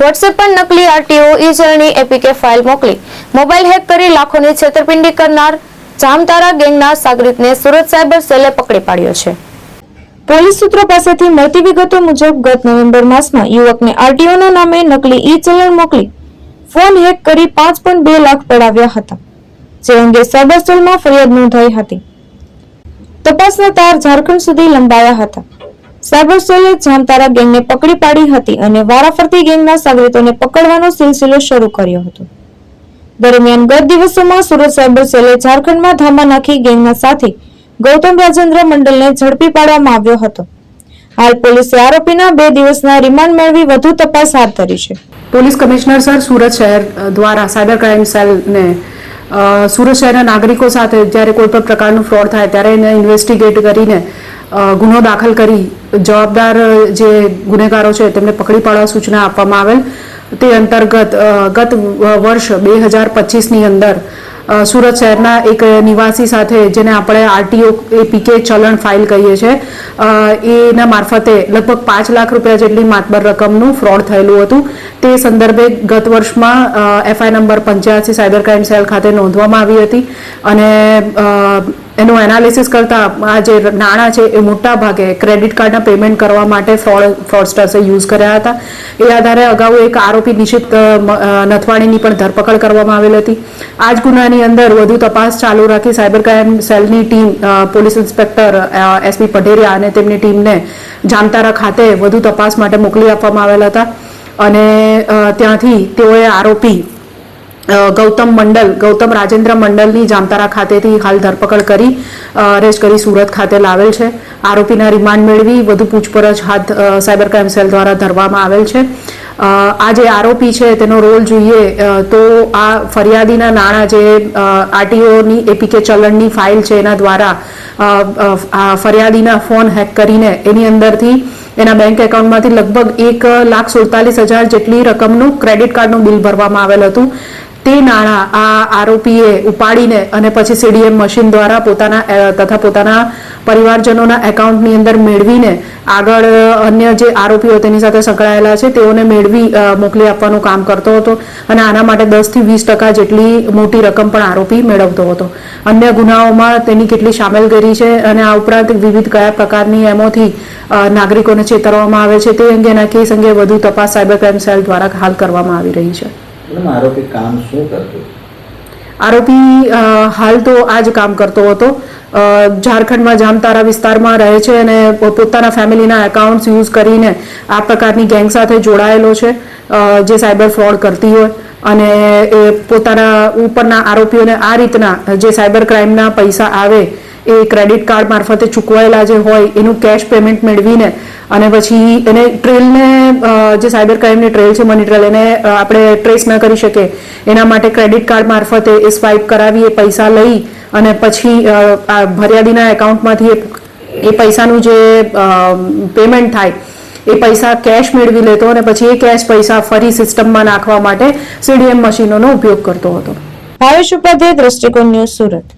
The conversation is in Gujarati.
વોટ્સએપ પર નકલી આરટીઓ ઈ ચલણી એપીકે ફાઇલ મોકલી. મોબાઈલ હેક કરી લાખોની છેતરપિંડી કરનાર જામતારા ગેંગના સાગરીતને સુરત સાયબર સેલે પકડી પાડ્યો છે. પોલીસ સૂત્રો પાસેથી મળતી વિગતો મુજબ ગત નવેમ્બર માસમાં યુવકને આરટીઓના નામે નકલી ઈ ચલણ મોકલી. ફોન હેક કરી પાંચ પોઈન્ટ બે લાખ પડાવ્યા હતા, જે અંગે સાયબર સેલમાં ફરિયાદ નોંધાઈ હતી. તપાસના તાર ઝારખંડ સુધી લંબાયા હતા. સાયબર સેલે જામતારા ગેંગને પકડી પાડી હતી અને વારાફરતી ગેંગના સાગરીતોને પકડવાનો સિલસિલો શરૂ કર્યો હતો. દરમિયાન ગત દિવસોમાં સુરત સાયબર સેલે ઝારખંડમાં ધામા નાખી ગેંગના સાથી ગૌતમ રાજેન્દ્ર મંડલને ઝડપી પાડવામાં આવ્યો હતો. હાલ પોલીસે આરોપીના બે દિવસના રિમાન્ડ મેળવી વધુ તપાસ હાથ ધરી છે. પોલીસ કમિશનર સર, સુરત શહેર દ્વારા સાયબર ક્રાઇમ સેલને સુરત શહેરના નાગરિકો સાથે જ્યારે કોઈ પણ પ્રકારનું ફ્રોડ થાય ત્યારે એને ઇન્વેસ્ટિગેટ કરીને ગુનો દાખલ કરી જવાબદાર જે ગુનેગારો છે, તેમને પકડી પાડવા સૂચના આપવામાં આવેલ. તે અંતર્ગત ગત વર્ષ બે હજાર પચીસની અંદર સુરત શહેરના એક નિવાસી સાથે જેને આપણે આરટીઓ એપીકે ચલણ ફાઇલ કહીએ છીએ એના મારફતે લગભગ પાંચ લાખ રૂપિયા જેટલી માતબર રકમનું ફ્રોડ થયેલું હતું. તે સંદર્ભે ગત વર્ષમાં એફઆઈ નંબર પંચ્યાસી સાયબર ક્રાઇમ સેલ ખાતે નોંધવામાં આવી હતી અને એનું એનાલિસિસ કરતા આ જે નાણાં છે એ મોટા ભાગે ક્રેડિટ કાર્ડના પેમેન્ટ કરવા માટે ફ્રોડ ફ્રોડસ્ટર્સે યુઝ કર્યા હતા. એ આધારે અગાઉ એક આરોપી નિશિત નથવાણીની પણ ધરપકડ કરવામાં આવેલ હતી. આ જ ગુનાની અંદર વધુ તપાસ ચાલુ રાખી સાયબર ક્રાઇમ સેલની team police inspector SP Padheriya અને તેમની ટીમને જામતારા ખાતે વધુ તપાસ માટે મોકલી આપવામાં આવેલ હતા. અને ત્યાંથી તેઓએ આરોપી ગૌતમ મંડલ, ગૌતમ રાજેન્દ્ર મંડલની જામતારા ખાતેથી હાલ ધરપકડ કરી અરેસ્ટ કરી સુરત ખાતે લાવેલ છે. આરોપીના રિમાન્ડ મેળવી વધુ પૂછપરછ હાથ સાયબર ક્રાઇમ સેલ દ્વારા ધરવામાં આવેલ છે. આ જે આરોપી છે, તેનો રોલ જોઈએ તો આ ફરિયાદીના નાણાં જે આરટીઓની એપીકે ચલણની ફાઇલ છે, એના દ્વારા ફરિયાદીના ફોન હેક કરીને એની અંદરથી એના બેંક એકાઉન્ટમાંથી લગભગ એક લાખ સુડતાલીસ હજાર જેટલી રકમનું ક્રેડિટ કાર્ડનું બિલ ભરવામાં આવેલ હતું. તે નાણાં આ આરોપીએ ઉપાડીને અને પછી સીડીએમ મશીન દ્વારા પોતાના તથા પોતાના પરિવારજનોના એકાઉન્ટની અંદર મેળવીને આગળ અન્ય જે આરોપીઓ તેની સાથે સંકળાયેલા છે, તેઓને મેળવી મોકલી આપવાનું કામ કરતો હતો અને આના માટે દસથી વીસ ટકા જેટલી મોટી રકમ પણ આરોપી મેળવતો હતો. અન્ય ગુનાઓમાં તેની કેટલી સામેલગીરી છે અને આ ઉપરાંત વિવિધ કયા પ્રકારની એમોથી નાગરિકોને છેતરવામાં આવે છે તે અંગેના કેસ અંગે વધુ તપાસ સાયબર ક્રાઇમ સેલ દ્વારા હાલ કરવામાં આવી રહી છે. મેડમ આરોપી કામ શું કરતો? આરોપી હાલ તો આ જ કામ કરતો હતો. ઝારખંડમાં જામતારા વિસ્તારમાં રહે છે અને પોતાના ફેમિલીના એકાઉન્ટ્સ યુઝ કરીને આ પ્રકારની ગેંગ સાથે જોડાયેલો છે જે સાયબર ફ્રોડ કરતી હોય. અને એ પોતાના ઉપરના આરોપીઓને આ રીતના જે સાયબર ક્રાઇમના પૈસા આવે એ ક્રેડિટ કાર્ડ મારફતે ચૂકવાયેલા જે હોય, એનું કેશ પેમેન્ટ મેળવીને અને પછી એને ટ્રેલને જે સાયબર ક્રાઇમની ટ્રેલ છે મની ટ્રેલ એને આપણે ટ્રેસ ન કરી શકીએ. એના માટે ક્રેડિટ કાર્ડ મારફતે એ સ્વાઇપ કરાવી એ પૈસા લઈ અને પછી આ ફરિયાદીના એકાઉન્ટમાંથી એ પૈસાનું જે પેમેન્ટ થાય, એ પૈસા કેશ મેળવી લેતો અને પછી એ કેશ પૈસા ફરી સિસ્ટમમાં નાખવા માટે સીડીએમ મશીનોનો ઉપયોગ કરતો હતો. ભાવેશ ઉપાધ્યાય, દ્રષ્ટિકોણ ન્યૂઝ સુરત.